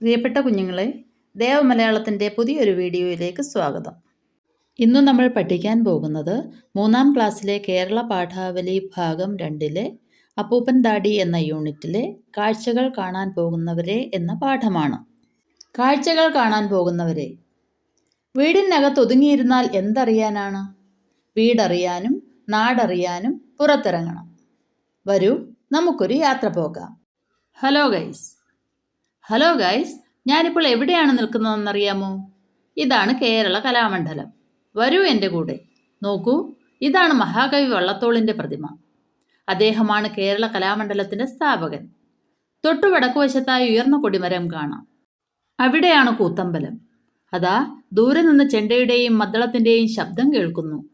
പ്രിയപ്പെട്ട കുഞ്ഞുങ്ങളെ ദേവമലയാളത്തിന്റെ പുതിയൊരു വീഡിയോയിലേക്ക് സ്വാഗതം. ഇന്ന് നമ്മൾ പഠിക്കാൻ പോകുന്നത് മൂന്നാം ക്ലാസ്സിലെ കേരള പാഠാവലി ഭാഗം രണ്ടിലെ അപ്പൂപ്പൻ ദാടി എന്ന യൂണിറ്റിലെ കാഴ്ചകൾ കാണാൻ പോകുന്നവരെ എന്ന പാഠമാണ്. കാഴ്ചകൾ കാണാൻ പോകുന്നവരെ വീടിനകത്ത് ഒതുങ്ങിയിരുന്നാൽ എന്തറിയാനാണ്? വീടറിയാനും നാടറിയാനും പുറത്തിറങ്ങണം. വരൂ നമുക്കൊരു യാത്ര പോകാം. ഹലോ ഗൈസ് ഹലോ ഗൈസ് ഞാനിപ്പോൾ എവിടെയാണ് നിൽക്കുന്നതെന്നറിയാമോ? ഇതാണ് കേരള കലാമണ്ഡലം. വരൂ എന്റെ കൂടെ. നോക്കൂ ഇതാണ് മഹാകവി വള്ളത്തോളിന്റെ പ്രതിമ. അദ്ദേഹമാണ് കേരള കലാമണ്ഡലത്തിന്റെ സ്ഥാപകൻ. തൊട്ടു വടക്കു വശത്തായി ഉയർന്ന കൊടിമരം കാണാം. അവിടെയാണ് കൂത്തമ്പലം. അതാ ദൂരെ നിന്ന് ചെണ്ടയുടെയും മദ്ദളത്തിന്റെയും ശബ്ദം കേൾക്കുന്നു.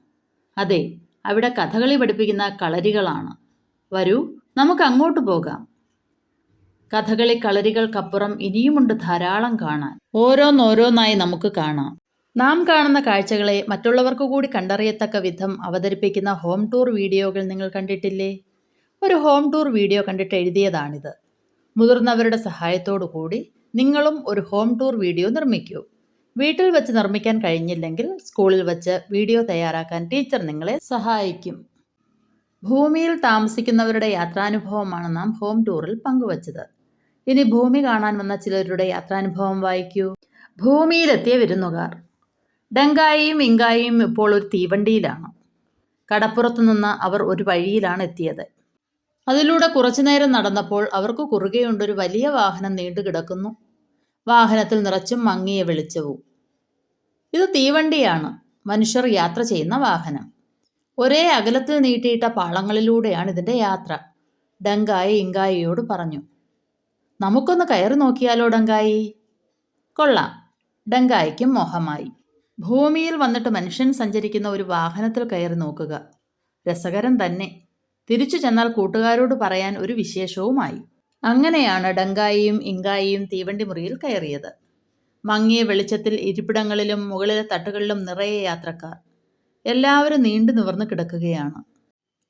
അതെ അവിടെ കഥകളി പഠിപ്പിക്കുന്ന കളരികളാണ്. വരൂ നമുക്ക് അങ്ങോട്ട് പോകാം. കഥകളി കളരികൾക്കപ്പുറം ഇനിയുമുണ്ട് ധാരാളം കാണാൻ. ഓരോന്നോരോന്നായി നമുക്ക് കാണാം. നാം കാണുന്ന കാഴ്ചകളെ മറ്റുള്ളവർക്ക് കൂടി കണ്ടറിയത്തക്ക വിധം അവതരിപ്പിക്കുന്ന ഹോം ടൂർ വീഡിയോകൾ നിങ്ങൾ കണ്ടിട്ടില്ലേ? ഒരു ഹോം ടൂർ വീഡിയോ കണ്ടിട്ട് എഴുതിയതാണിത്. മുതിർന്നവരുടെ സഹായത്തോടു കൂടി നിങ്ങളും ഒരു ഹോം ടൂർ വീഡിയോ നിർമ്മിക്കൂ. വീട്ടിൽ വെച്ച് നിർമ്മിക്കാൻ കഴിഞ്ഞില്ലെങ്കിൽ സ്കൂളിൽ വെച്ച് വീഡിയോ തയ്യാറാക്കാൻ ടീച്ചർ നിങ്ങളെ സഹായിക്കും. ഭൂമിയിൽ താമസിക്കുന്നവരുടെ യാത്രാനുഭവമാണ് നാം ഹോം ടൂറിൽ പങ്കുവച്ചത്. ഇനി ഭൂമി കാണാൻ വന്ന ചിലരുടെ യാത്രാനുഭവം വായിക്കൂ. ഭൂമിയിലെത്തിയ വിരുന്നുകാർ. ഡങ്കായിയും ഇങ്കായിയും ഇപ്പോൾ ഒരു തീവണ്ടിയിലാണ്. കടപ്പുറത്തു നിന്ന് അവർ ഒരു വഴിയിലാണ് എത്തിയത്. അതിലൂടെ കുറച്ചുനേരം നടന്നപ്പോൾ അവർക്ക് കുറുകെയുണ്ടൊരു വലിയ വാഹനം നീണ്ടു കിടക്കുന്നു. വാഹനത്തിൽ നിറച്ചും മങ്ങിയ വെളിച്ചവും. ഇത് തീവണ്ടിയാണ്. മനുഷ്യർ യാത്ര ചെയ്യുന്ന വാഹനം. ഒരേ അകലത്തിൽ നീട്ടിയിട്ട പാളങ്ങളിലൂടെയാണ് ഇതിന്റെ യാത്ര. ഡങ്കായി ഇങ്കായിയോട് പറഞ്ഞു. നമുക്കൊന്ന് കയറി നോക്കിയാലോ ഡങ്കായി? കൊള്ളാം. ഡങ്കായിക്കും മോഹമായി. ഭൂമിയിൽ വന്നിട്ട് മനുഷ്യൻ സഞ്ചരിക്കുന്ന ഒരു വാഹനത്തിൽ കയറി നോക്കുക. രസകരം തന്നെ. തിരിച്ചു ചെന്നാൽ കൂട്ടുകാരോട് പറയാൻ ഒരു വിശേഷവുമായി. അങ്ങനെയാണ് ഡങ്കായിയും ഇങ്കായിയും തീവണ്ടി മുറിയിൽ കയറിയത്. മങ്ങിയ വെളിച്ചത്തിൽ ഇരിപ്പിടങ്ങളിലും മുകളിലെ തട്ടുകളിലും നിറയെ യാത്രക്കാർ. എല്ലാവരും നീണ്ടു നിവർന്നു കിടക്കുകയാണ്.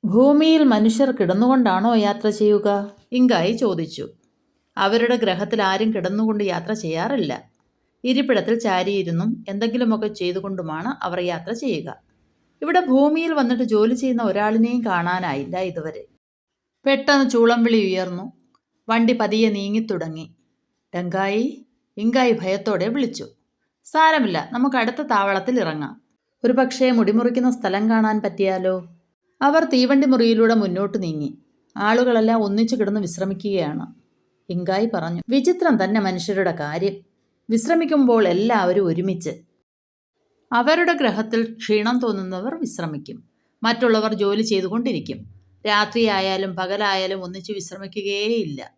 ഭൂമിയിൽ മനുഷ്യർ കിടന്നുകൊണ്ടാണോ യാത്ര ചെയ്യുക? ഇങ്കായി ചോദിച്ചു. അവരുടെ ഗ്രഹത്തിൽ ആരും കിടന്നുകൊണ്ട് യാത്ര ചെയ്യാറില്ല. ഇരിപ്പിടത്തിൽ ചാരിയിരുന്നും എന്തെങ്കിലുമൊക്കെ ചെയ്തുകൊണ്ടുമാണ് അവർ യാത്ര ചെയ്യുക. ഇവിടെ ഭൂമിയിൽ വന്നിട്ട് ജോലി ചെയ്യുന്ന ഒരാളിനെയും കാണാനായില്ല ഇതുവരെ. പെട്ടെന്ന് ചൂളം വിളി ഉയർന്നു. വണ്ടി പതിയെ നീങ്ങിത്തുടങ്ങി ഡങ്കായി ഇങ്കായി ഭയത്തോടെ വിളിച്ചു. സാരമില്ല നമുക്ക് അടുത്ത താവളത്തിൽ ഇറങ്ങാം. ഒരു പക്ഷേ മുടിമുറിക്കുന്ന സ്ഥലം കാണാൻ പറ്റിയാലോ? അവർ തീവണ്ടി മുറിയിലൂടെ മുന്നോട്ട് നീങ്ങി. ആളുകളെല്ലാം ഒന്നിച്ചു കിടന്ന് വിശ്രമിക്കുകയാണ്. ഇങ്കായി പറഞ്ഞു. വിചിത്രം തന്നെ മനുഷ്യരുടെ കാര്യം. വിശ്രമിക്കുമ്പോൾ എല്ലാവരും ഒരുമിച്ച്. അവരുടെ ഗ്രഹത്തിൽ ക്ഷീണം തോന്നുന്നവർ വിശ്രമിക്കും. മറ്റുള്ളവർ ജോലി ചെയ്തുകൊണ്ടിരിക്കും. രാത്രിയായാലും പകലായാലും ഒന്നിച്ച് വിശ്രമിക്കുകയേയില്ല.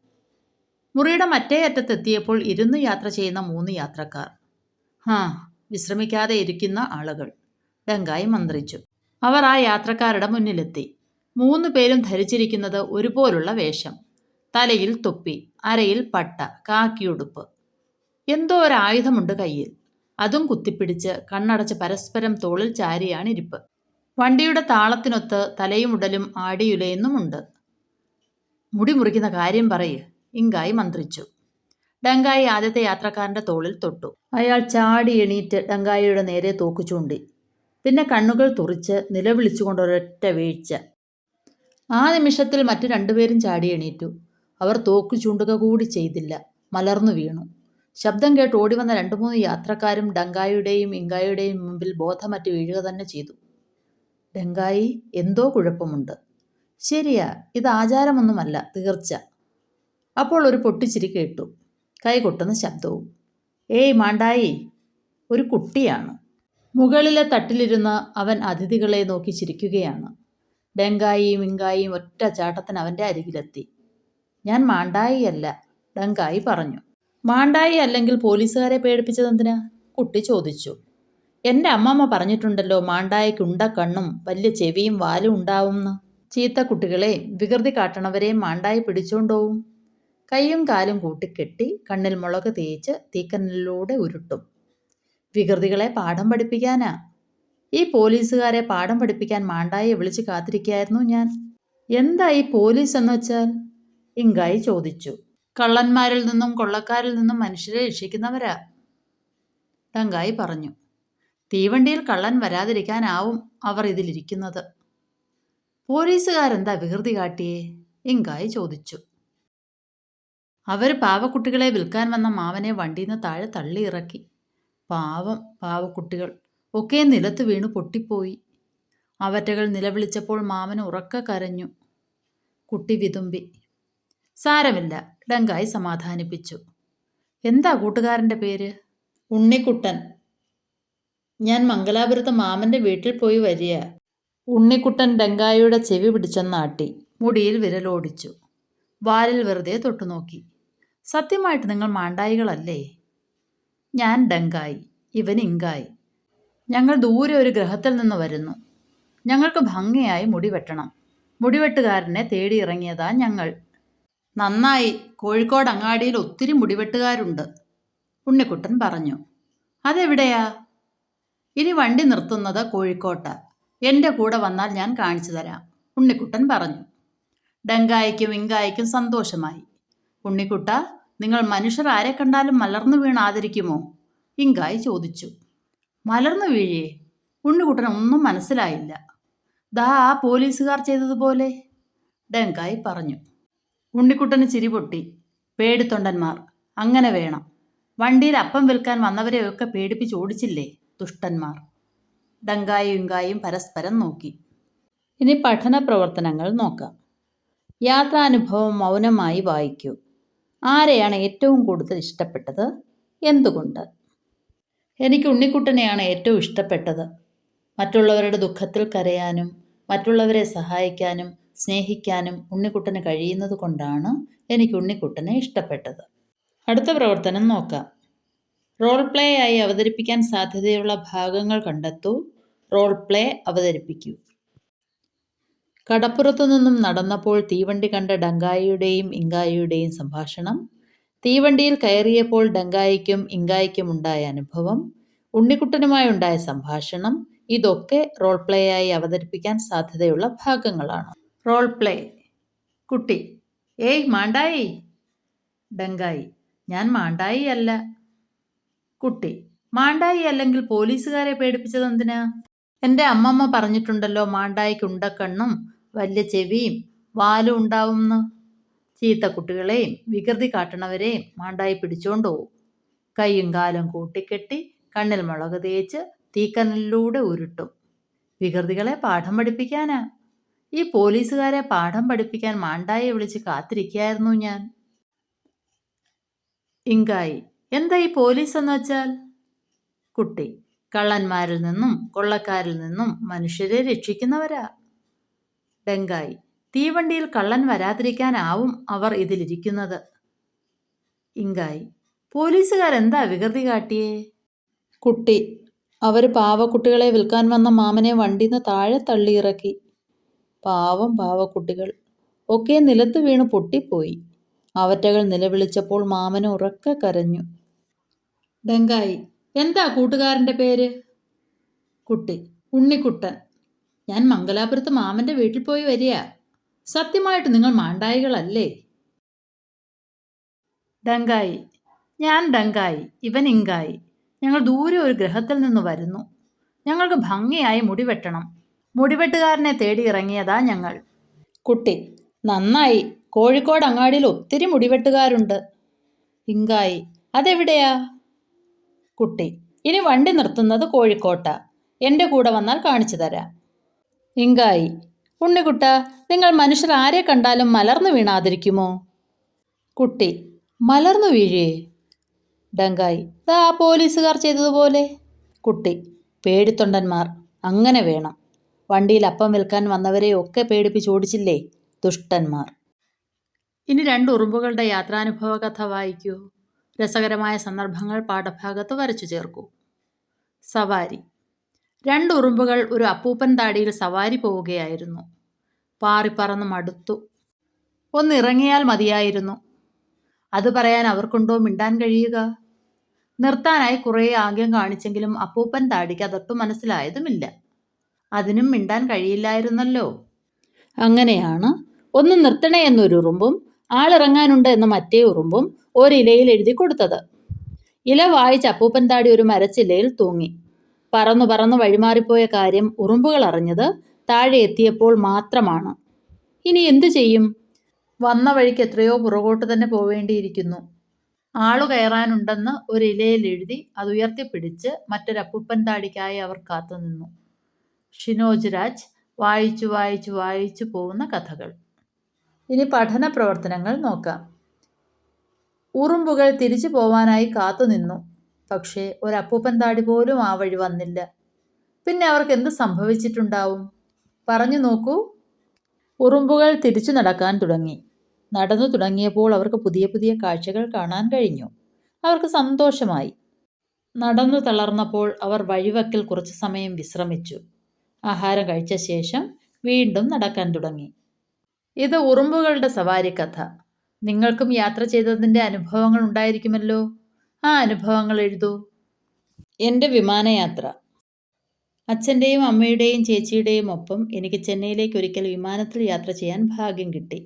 മുറിയുടെ മറ്റേ അറ്റത്തെത്തിയപ്പോൾ ഇരുന്ന് യാത്ര ചെയ്യുന്ന മൂന്ന് യാത്രക്കാർ. ഹാ വിശ്രമിക്കാതെ ഇരിക്കുന്ന ആളുകൾ. ഡങ്കായി മന്ത്രിച്ചു. അവർ ആ യാത്രക്കാരുടെ മുന്നിലെത്തി. മൂന്ന് പേരും ധരിച്ചിരിക്കുന്നത് ഒരുപോലുള്ള വേഷം. തലയിൽ തൊപ്പി അരയിൽ പട്ട കാക്കിയുടുപ്പ്. എന്തോ ഒരു ആയുധമുണ്ട് കയ്യിൽ. അതും കുത്തിപ്പിടിച്ച് കണ്ണടച്ച് പരസ്പരം തോളിൽ ചാരിയാണ് ഇരിപ്പ് വണ്ടിയുടെ താളത്തിനൊത്ത് തലയും ഉടലും ആടിയുലയുന്നുമുണ്ട്. മുടി മുറിക്കുന്ന കാര്യം പറയ് ഇങ്കായി മന്ത്രിച്ചു. ഡങ്കായി ആദ്യത്തെ യാത്രക്കാരന്റെ തോളിൽ തൊട്ടു. അയാൾ ചാടി എണീറ്റ് ഡങ്കായിയുടെ നേരെ തോക്കു ചൂണ്ടി. പിന്നെ കണ്ണുകൾ തുറിച്ച് നിലവിളിച്ചുകൊണ്ട് ഒരൊറ്റ വീഴ്ച. ആ നിമിഷത്തിൽ മറ്റു രണ്ടുപേരും ചാടി എണീറ്റു. അവർ തോക്ക് ചൂണ്ടുക കൂടി ചെയ്തില്ല. മലർന്നു വീണു. ശബ്ദം കേട്ട് ഓടിവന്ന രണ്ടു മൂന്ന് യാത്രക്കാരും ഡങ്കായുടെയും ഇങ്കായുടെയും മുമ്പിൽ ബോധമറ്റ് വീഴുക തന്നെ ചെയ്തു. ഡങ്കായി എന്തോ കുഴപ്പമുണ്ട്. ശരിയാ ഇത് ആചാരമൊന്നുമല്ല തീർച്ച. അപ്പോൾ ഒരു പൊട്ടിച്ചിരി കേട്ടു. കൈകൊട്ടുന്ന ശബ്ദവും. ഏയ് മാണ്ടായി ഒരു കുട്ടിയാണ്. മുകളിലെ തട്ടിലിരുന്ന് അവൻ അതിഥികളെ നോക്കി ചിരിക്കുകയാണ്. ഡെങ്കായിയും ഇങ്കായിയും ഒറ്റ ചാട്ടത്തിന് അവന്റെ അരികിലെത്തി. ഞാൻ മാണ്ടായി അല്ല ഡങ്കായി പറഞ്ഞു. മാണ്ടായി അല്ലെങ്കിൽ പോലീസുകാരെ പേടിപ്പിച്ചതെന്തിനാ കുട്ടി ചോദിച്ചു. എന്റെ അമ്മമ്മ പറഞ്ഞിട്ടുണ്ടല്ലോ മാണ്ടായിക്ക് ഉണ്ട കണ്ണും വലിയ ചെവിയും വാലും ഉണ്ടാവുമെന്ന് ചീത്ത കുട്ടികളെ വികൃതി കാട്ടണവരെ മാണ്ടായി പിടിച്ചോണ്ടോവും. കൈയും കാലും കൂട്ടിക്കെട്ടി കണ്ണിൽ മുളക് തേച്ച് തീക്കനലിലൂടെ ഉരുട്ടും. വികൃതികളെ പാഠം പഠിപ്പിക്കാനാ? ഈ പോലീസുകാരെ പാഠം പഠിപ്പിക്കാൻ മാണ്ടായെ വിളിച്ച് കാത്തിരിക്കായിരുന്നു ഞാൻ. എന്താ ഈ പോലീസ് എന്ന് വെച്ചാൽ? ഇങ്കായി ചോദിച്ചു. കള്ളന്മാരിൽ നിന്നും കൊള്ളക്കാരിൽ നിന്നും മനുഷ്യരെ രക്ഷിക്കുന്നവരാ? തങ്കായി പറഞ്ഞു. തീവണ്ടിയിൽ കള്ളൻ വരാതിരിക്കാനാവും അവർ ഇതിലിരിക്കുന്നത്. പോലീസുകാരെന്താ വികൃതി കാട്ടിയേ? ഇങ്കായി ചോദിച്ചു. അവർ പാവക്കുട്ടികളെ വിൽക്കാൻ വന്ന മാവനെ വണ്ടിന്ന് താഴെ തള്ളി ഇറക്കി പാവം പാവക്കുട്ടികൾ. ഒക്കെ നിലത്ത് വീണു പൊട്ടിപ്പോയി. അവറ്റകൾ നിലവിളിച്ചപ്പോൾ മാമൻ ഉറക്ക കരഞ്ഞു. കുട്ടി വിതുമ്പി. സാരമില്ല. ഡങ്കായി സമാധാനിപ്പിച്ചു. എന്താ കൂട്ടുകാരന്റെ പേര്? ഉണ്ണിക്കുട്ടൻ. ഞാൻ മംഗലാപുരത്ത് മാമന്റെ വീട്ടിൽ പോയി വരിക ഉണ്ണിക്കുട്ടൻ ഡങ്കായിയുടെ ചെവി പിടിച്ചെന്നാട്ടി. മുടിയിൽ വിരലോടിച്ചു. വാലിൽ വെറുതെ തൊട്ടുനോക്കി. സത്യമായിട്ട് നിങ്ങൾ മാണ്ടായികളല്ലേ? ഞാൻ ഡങ്കായി. ഇവൻ ഇങ്കായി. ഞങ്ങൾ ദൂരെ ഒരു ഗ്രഹത്തിൽ നിന്ന് വരുന്നു. ഞങ്ങൾക്ക് ഭംഗിയായി മുടി വെട്ടണം. മുടിവെട്ടുകാരനെ തേടിയിറങ്ങിയതാ ഞങ്ങൾ. നന്നായി കോഴിക്കോട് അങ്ങാടിയിൽ ഒത്തിരി മുടിവെട്ടുകാരുണ്ട്. ഉണ്ണിക്കുട്ടൻ പറഞ്ഞു. അതെവിടെയാ? ഇനി വണ്ടി നിർത്തുന്നത് കോഴിക്കോട്ട്. എന്റെ കൂടെ വന്നാൽ ഞാൻ കാണിച്ചു തരാം. ഉണ്ണിക്കുട്ടൻ പറഞ്ഞു. ഡങ്കായ്ക്കും ഇങ്കായ്ക്കും സന്തോഷമായി. ഉണ്ണിക്കുട്ട നിങ്ങൾ മനുഷ്യർ ആരെ കണ്ടാലും മലർന്നു വീണ് ആദരിക്കുമോ? ഇങ്കായി ചോദിച്ചു. മലർന്നു വീഴേ? ഉണ്ണിക്കുട്ടൻ ഒന്നും മനസ്സിലായില്ല. ദാ ആ പോലീസുകാർ ചെയ്തതുപോലെ. ഡങ്കായി പറഞ്ഞു. ഉണ്ണിക്കുട്ടന് ചിരി പൊട്ടി. പേടിത്തൊണ്ടന്മാർ. അങ്ങനെ വേണം. വണ്ടിയിൽ അപ്പം വിൽക്കാൻ വന്നവരെയൊക്കെ പേടിപ്പിച്ച് ഓടിച്ചില്ലേ? ദുഷ്ടന്മാർ. ഡങ്കായും ഇങ്കായും പരസ്പരം നോക്കി. ഇനി പഠന പ്രവർത്തനങ്ങൾ നോക്കാം. യാത്രാനുഭവം മൗനമായി വായിക്കൂ. ആരെയാണ് ഏറ്റവും കൂടുതൽ ഇഷ്ടപ്പെട്ടത്? എന്തുകൊണ്ട്? എനിക്ക് ഉണ്ണിക്കുട്ടനെയാണ് ഏറ്റവും ഇഷ്ടപ്പെട്ടത്. മറ്റുള്ളവരുടെ ദുഃഖത്തിൽ കരയാനും മറ്റുള്ളവരെ സഹായിക്കാനും സ്നേഹിക്കാനും ഉണ്ണിക്കുട്ടന് കഴിയുന്നത് കൊണ്ടാണ് എനിക്ക് ഉണ്ണിക്കുട്ടനെ ഇഷ്ടപ്പെട്ടത്. അടുത്ത പ്രവർത്തനം നോക്കാം. റോൾ പ്ലേ ആയി അവതരിപ്പിക്കാൻ സാധ്യതയുള്ള ഭാഗങ്ങൾ കണ്ടെത്തൂ. Role play അവതരിപ്പിക്കൂ. കടപ്പുറത്തു നിന്നും നടന്നപ്പോൾ തീവണ്ടി കണ്ട ഡങ്കായിയുടെയും ഇങ്കായിയുടെയും സംഭാഷണം. തീവണ്ടിയിൽ കയറിയപ്പോൾ ഡങ്കായിക്കും ഇങ്കായിക്കും ഉണ്ടായ അനുഭവം. ഉണ്ണിക്കുട്ടനുമായി ഉണ്ടായ സംഭാഷണം. ഇതൊക്കെ റോൾ പ്ലേ ആയി അവതരിപ്പിക്കാൻ സാധ്യതയുള്ള ഭാഗങ്ങളാണ്. Role play. കുട്ടി ഏയ് മാണ്ടായി. ഡങ്കായി. ഞാൻ മാണ്ടായി അല്ല. കുട്ടി മാണ്ടായി അല്ലെങ്കിൽ പോലീസുകാരെ പേടിപ്പിച്ചത് എന്തിനാ? എന്റെ അമ്മമ്മ പറഞ്ഞിട്ടുണ്ടല്ലോ മാണ്ടായിക്ക് ഉണ്ടക്കണ്ണും വലിയ ചെവിയും വാലും ഉണ്ടാവുമെന്ന് ചീത്ത കുട്ടികളെയും വികൃതി കാട്ടണവരെയും മാണ്ടായി പിടിച്ചോണ്ട് പോവും. കൈയും കാലും കൂട്ടിക്കെട്ടി കണ്ണിൽ മുളക് തേച്ച് തീക്കനലിലൂടെ ഉരുട്ടും. വികൃതികളെ പാഠം പഠിപ്പിക്കാനാ. ഈ പോലീസുകാരെ പാഠം പഠിപ്പിക്കാൻ മാണ്ടായെ വിളിച്ച് കാത്തിരിക്കായിരുന്നു ഞാൻ. ഇങ്കായി എന്താ ഈ പോലീസ് എന്ന് വെച്ചാൽ? കുട്ടി കള്ളന്മാരിൽ നിന്നും കൊള്ളക്കാരിൽ നിന്നും മനുഷ്യരെ രക്ഷിക്കുന്നവരാ. ഡെങ്കായി തീവണ്ടിയിൽ കള്ളൻ വരാതിരിക്കാനാവും അവർ ഇതിലിരിക്കുന്നത്. ഇങ്കായി പോലീസുകാരെന്താ വികൃതി കാട്ടിയേ? കുട്ടി അവർ പാവക്കുട്ടികളെ വിൽക്കാൻ വന്ന മാമനെ വണ്ടിന്ന് താഴെ തള്ളിയിറക്കി. പാവം പാവക്കുട്ടികൾ. ഒക്കെ നിലത്ത് വീണ് പൊട്ടിപ്പോയി. അവറ്റകൾ നിലവിളിച്ചപ്പോൾ മാമന് ഉറക്ക കരഞ്ഞു. ഡെങ്കായി എന്താ കൂട്ടുകാരന്റെ പേര്? കുട്ടി ഉണ്ണിക്കുട്ടൻ. ഞാൻ മംഗലാപുരത്ത് മാമന്റെ വീട്ടിൽ പോയി വരിക സത്യമായിട്ട് നിങ്ങൾ മാണ്ടായികളല്ലേ? ഡങ്കായി ഞാൻ ഡങ്കായി ഇവൻ ഇങ്കായി. ഞങ്ങൾ ദൂരെ ഒരു ഗ്രഹത്തിൽ നിന്ന് വരുന്നു. ഞങ്ങൾക്ക് ഭംഗിയായി മുടി വെട്ടണം. മുടിവെട്ടുകാരനെ തേടി ഇറങ്ങിയതാ ഞങ്ങൾ. കുട്ടി നന്നായി. കോഴിക്കോട് അങ്ങാടിയിൽ ഒത്തിരി മുടിവെട്ടുകാരുണ്ട്. ഇങ്കായി അതെവിടെയാ? കുട്ടി ഇനി വണ്ടി നിർത്തുന്നത് കോഴിക്കോട്ട. എന്റെ കൂടെ വന്നാൽ കാണിച്ചു തരാം. ഇങ്കായി ഉണ്ണിക്കുട്ട നിങ്ങൾ മനുഷ്യർ ആരെ കണ്ടാലും മലർന്നു വീണാതിരിക്കുമോ? കുട്ടി മലർന്നു വീഴേ. ഡങ്കായി ദാ പോലീസുകാർ ചെയ്തതുപോലെ. കുട്ടി പേടിത്തൊണ്ടന്മാർ അങ്ങനെ വേണം. വണ്ടിയിൽ അപ്പം വിൽക്കാൻ വന്നവരെ ഒക്കെ പേടിപ്പിച്ച് ഓടിച്ചില്ലേ? ദുഷ്ടന്മാർ. ഇനി രണ്ട് ഉറുമ്പുകളുടെ യാത്രാനുഭവ കഥ വായിക്കൂ. രസകരമായ സന്ദർഭങ്ങൾ പാഠഭാഗത്ത് വരച്ചു ചേർക്കൂ. സവാരി. രണ്ട് ഉറുമ്പുകൾ ഒരു അപ്പൂപ്പൻ താടിയിൽ സവാരി പോവുകയായിരുന്നു. പാറിപ്പറന്ന് മടുത്തു. ഒന്നിറങ്ങിയാൽ മതിയായിരുന്നു. അത് പറയാൻ അവർക്കുണ്ടോ മിണ്ടാൻ കഴിയുക? നിർത്താനായി കുറേ ആംഗ്യം കാണിച്ചെങ്കിലും അപ്പൂപ്പൻ താടിക്ക് അതൊട്ടും മനസ്സിലായതുമില്ല. അതിനും മിണ്ടാൻ കഴിയില്ലായിരുന്നല്ലോ. അങ്ങനെയാണ് ഒന്ന് നിർത്തണേ എന്നൊരു ഉറുമ്പും ആളിറങ്ങാനുണ്ട് എന്ന മറ്റേ ഉറുമ്പും ഒരിലയിൽ എഴുതി കൊടുത്തത്. ഇല വായിച്ച് അപ്പൂപ്പൻ താടി ഒരു മരച്ചില്ലയിൽ തൂങ്ങി. പറന്നു പറന്നു വഴിമാറിപ്പോയ കാര്യം ഉറുമ്പുകൾ അറിഞ്ഞത് താഴെ എത്തിയപ്പോൾ മാത്രമാണ്. ഇനി എന്തു ചെയ്യും? വന്ന വഴിക്ക് എത്രയോ പുറകോട്ട് തന്നെ പോവേണ്ടിയിരിക്കുന്നു. ആളു കയറാനുണ്ടെന്ന് ഒരു ഇലയിൽ എഴുതി അത് ഉയർത്തിപ്പിടിച്ച് മറ്റൊരു അപ്പൂപ്പൻ താടിക്കായി അവർ കാത്തുനിന്നു. ഷിനോജ് രാജ് വായിച്ചു വായിച്ചു വായിച്ചു പോകുന്ന കഥകൾ. ഇനി പഠന പ്രവർത്തനങ്ങൾ നോക്കാം. ഉറുമ്പുകൾ തിരിച്ചു പോവാനായി കാത്തുനിന്നു പക്ഷേ ഒരു അപ്പൂപ്പൻ താടി പോലും ആ വഴി വന്നില്ല. പിന്നെ അവർക്ക് എന്ത് സംഭവിച്ചിട്ടുണ്ടാവും? പറഞ്ഞു നോക്കൂ. ഉറുമ്പുകൾ തിരിച്ചു നടക്കാൻ തുടങ്ങി. നടന്നു തുടങ്ങിയപ്പോൾ അവർക്ക് പുതിയ പുതിയ കാഴ്ചകൾ കാണാൻ കഴിഞ്ഞു. അവർക്ക് സന്തോഷമായി. നടന്നു തളർന്നപ്പോൾ അവർ വഴിവക്കിൽ കുറച്ചു സമയം വിശ്രമിച്ചു. ആഹാരം കഴിച്ച ശേഷം വീണ്ടും നടക്കാൻ തുടങ്ങി. ഇത് ഉറുമ്പുകളുടെ സവാരി കഥ നിങ്ങൾക്കും യാത്ര ചെയ്തതിന്റെ അനുഭവങ്ങൾ ഉണ്ടായിരിക്കുമല്ലോ. ആ അനുഭവങ്ങൾ എഴുതൂ. എന്റെ വിമാനയാത്ര. അച്ഛന്റെയും അമ്മയുടെയും ചേച്ചിയുടെയും ഒപ്പം എനിക്ക് ചെന്നൈയിലേക്ക് ഒരിക്കൽ വിമാനത്തിൽ യാത്ര ചെയ്യാൻ ഭാഗ്യം കിട്ടി.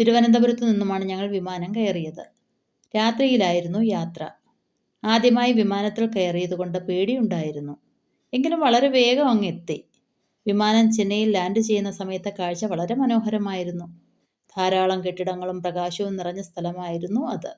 തിരുവനന്തപുരത്തു നിന്നുമാണ് ഞങ്ങൾ വിമാനം കയറിയത്. രാത്രിയിലായിരുന്നു യാത്ര. ആദ്യമായി വിമാനത്തിൽ കയറിയതുകൊണ്ട് പേടിയുണ്ടായിരുന്നു. എങ്കിലും വളരെ വേഗം അങ്ങ് എത്തി. വിമാനം ചെന്നൈയിൽ ലാൻഡ് ചെയ്യുന്ന സമയത്തെ കാഴ്ച വളരെ മനോഹരമായിരുന്നു. ധാരാളം കെട്ടിടങ്ങളും പ്രകാശവും നിറഞ്ഞ സ്ഥലമായിരുന്നു അത്.